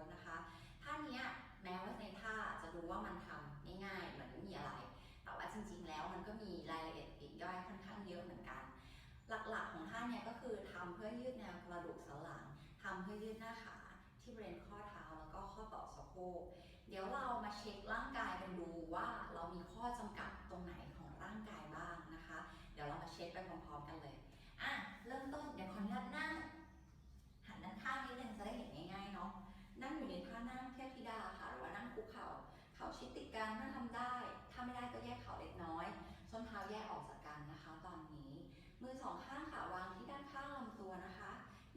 ตนะคะท่านี้แม้ว่าในท่าจะดูว่ามันทำง่ายๆเหมือนไม่มีอะไร แต่ว่าจริงๆแล้วมันก็มีรายละเอียดปีกย่อยค่อนข้างเยอะเหมือนกัน หลักๆของท่านี้ก็คือทำเพื่อยืดแนวกระดูกสันหลังทำเพื่อยืดหน้าขาที่บริเวณข้อเท้าแล้วก็ข้อต่อสะโพก เดี๋ยวเรามาเช็คร่างกายกันดูว่าเรามีข้อจำกัดตรงไหนของร่างกายบ้างนะคะ เดี๋ยวเรามาเช็คไปพร้อมๆกันเลย อะ เริ่มต้นเดี๋ยวขออนุญาตนั่ง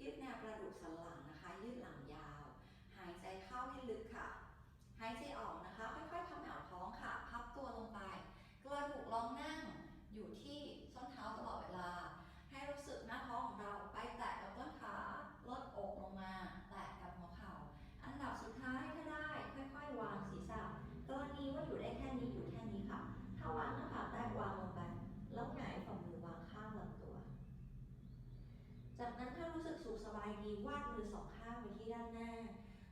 ยืดแนวกระดูกสันหลังนะคะ ยืดหลังยาว หายใจเข้าให้ลึกค่ะ หายใจออกนะคะ ค่อยๆทำแอวท้องค่ะ พับตัวลงไป กระดูกรองนั่งอยู่ที่ส้นเท้าตลอดเวลา ให้รู้สึกหน้าท้องของเราไปแตะกับต้นขาลดอกลงมา แตะกับหัวเข่า อันดับสุดท้ายถ้าได้ ค่อยๆ วางศีรษะกรณีว่าอยู่ได้แค่นี้อยู่แค่นี้ค่ะ ถ้าวางหน้าผากได้วางลงไป แล้วหงายฝ่ามือวางข้างลำตัว จากนั้นถ้ารู้สึกสุขสบายดีวาดมือสองข้างไปที่ด้านหน้า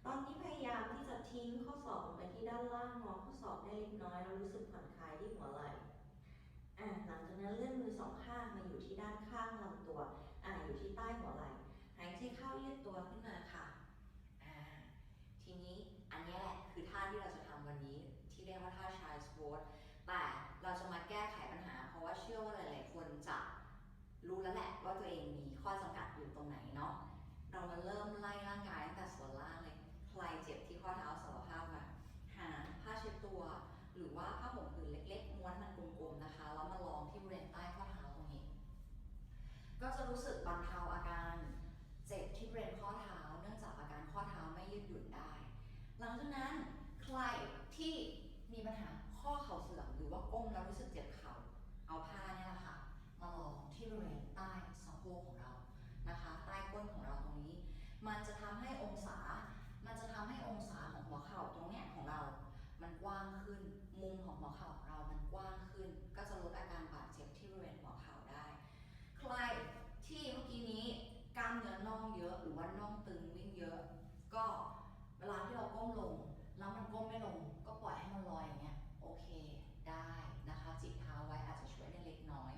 ตอนนี้พยายามที่จะทิ้งข้อศอกลงไปที่ด้านล่างงอข้อศอกได้เล็กน้อยแล้วรู้สึกผ่อนคลายที่หัวไหล่อ่าหลังจากนั้นเลื่อนมือสองข้างมาอยู่ที่ด้านข้างลำตัวอ่าอยู่ที่ใต้หัวไหล่หายใจเข้ายืดตัวขึ้นมาค่ะอ่าทีนี้อันนี้แหละคือท่าที่เราจะทำวันนี้ที่เรียกว่าท่าชายสควอตแต่เราจะมาแก้ไขปัญหา เพราะว่าเชื่อว่าหลาย ๆ คนจะรู้แล้วแหละว่าตัวเองมี เรามาเริ่มไล่ร่างกายตั้งแต่ส่วนล่างเลย ใครเจ็บที่ข้อเท้าสารภาพมาหาผ้าเช็ดตัว หรือว่าผ้าห่มผืนเล็กๆม้วนมันกลมๆนะคะ แล้วมาลองที่บริเวณใต้ข้อเท้าตรงนี้ ก็จะรู้สึกบรรเทาอาการเจ็บที่บริเวณข้อเท้า เนื่องจากอาการข้อเท้าไม่ยืดหยุ่นได้ หลังจากนั้นใครที่มีปัญหาข้อเข่าเสื่อมหรือว่าก้มแล้วรู้สึกเจ็บเข่าเอาผ้าเนี่ยแหละค่ะมาลองที่บริเวณใต้สะโพกของ ว่าน่องตึงวิ่งเยอะ ก็เวลาที่เราก้มลง แล้วมันก้มไม่ลง ก็ปล่อยให้มันลอยอย่างเงี้ยโอเคได้นะคะจิกเท้าไว้อาจจะช่วยได้เล็กน้อย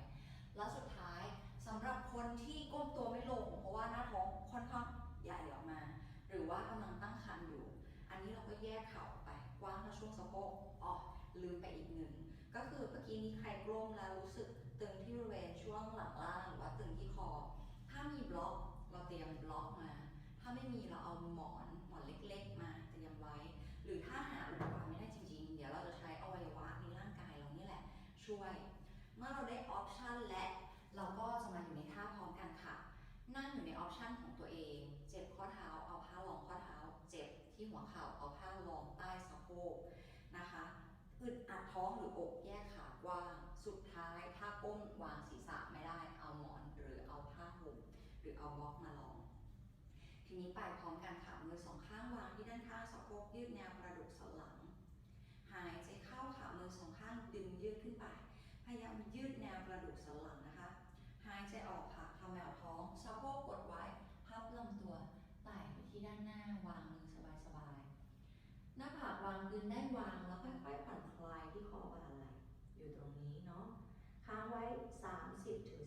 แล้วสุดท้ายสำหรับคนที่ก้มตัวไม่ลง เพราะว่าหน้าท้องค่อนข้างใหญ่ออกมา หรือว่ากำลังตั้งครรภ์อยู่ อันนี้เราก็แยกเข่าไปกว้างเท่าช่วงสะโพกอ๋อลืมไปอีกหนึ่งก็คือเมื่อกี้นี้ใครกล้มแล้วรู้สึกตึงที่บริเวณางศีรษะไม่ได้ เอาหมอนหรือเอาผ้าห่มหรือเอาบล็อกมาลอง ทีนี้ไปพร้อมกันค่ะมือสองข้างวางที่ด้านข้างสะโพกยืดแนวกระดูกสันหลัง หายใจเข้าค่ะมือสองข้างดึงยืดขึ้นไป พยายามยืดแนวกระดูกสันหลังนะคะ หายใจออกค่ะทำแนวท้องสะโพกกดไว้พับลำตัวไต่ไปที่ด้านหน้าวางมือสบายๆหน้าผากวางพื้นได้วางแล้วค่อยๆผ่อนคลายที่คอบ่าไหล่อยู่ตรงนี้เนาะ ค้างไว้ 30ถึง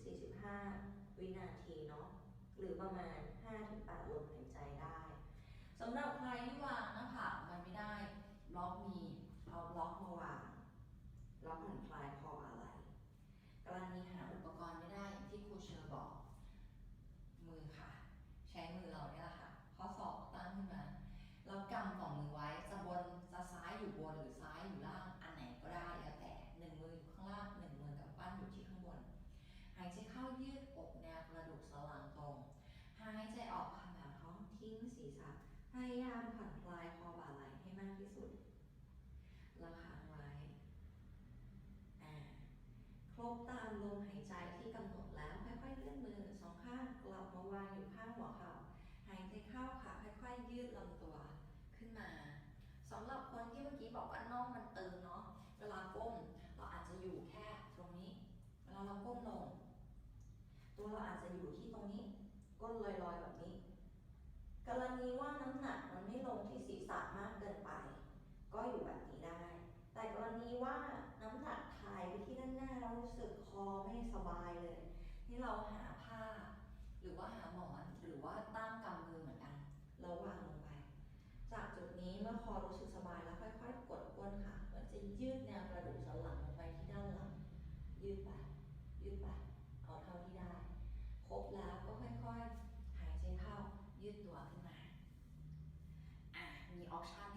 45 วินาทีเนาะ หรือประมาณ 5-8ลมหายใจได้สำหรับใครที่วางหน้าผากมันไม่ได้บล็อกมีเอาบล็อกมาวางบล็อกผ่อนคลายคอบ่าไหล่กรณีหาอุปกรณ์ไม่ได้อย่างที่ครูเชอร์บอก มือค่ะ ใช้มือเราเนี่ยแหละค่ะ ข้อศอกตั้งขึ้นมา เรากำฝ่ามือไว้จะบนจะซ้ายอยู่บนหรือซ้ายอยู่ล่าง อันไหนก็ได้แล้วแต่หนึ่งมืออยู่ข้างล่างหนึ่งมือกับปั้นอยู่ที่ข้างบน หายใจเข้ายืดอกแนวกระดูกสันหลังตรง หายใจออกขมวท้องทิ้งศีรษะ พยายามผ่อนคลายคอบ่าไหล่ให้มากที่สุด แล้วค้างไว้อ่าครบตามลมหายใจที่กำหนดแล้วค่อยๆเลื่อนมือสองข้างกลับมาวางอยู่ข้างหัวเข่า หายใจเข้าค่ะ ค่อยๆ ยืดลำตัวขึ้นมาสำหรับคนที่เมื่อกี้บอกว่าน่องมันตึงเนาะเวลาก้มเราอาจจะอยู่แค่ตรงนี้ เวลาเราก้มลง ตัวเราอาจจะอยู่ที่ตรงนี้ ก้นลอยๆแบบนี้กรณีว่าน้ำหนักมันไม่ลงที่ศีรษะมากเกินไป ก็อยู่แบบนี้ได้ แต่กรณีว่าน้ำหนักถ่ายไปที่ด้านหน้าแล้วรู้สึกคอไม่สบายเลย ที่เราหาผ้า หรือว่าหาหมอนหรือว่าตั้งกำ 淘沙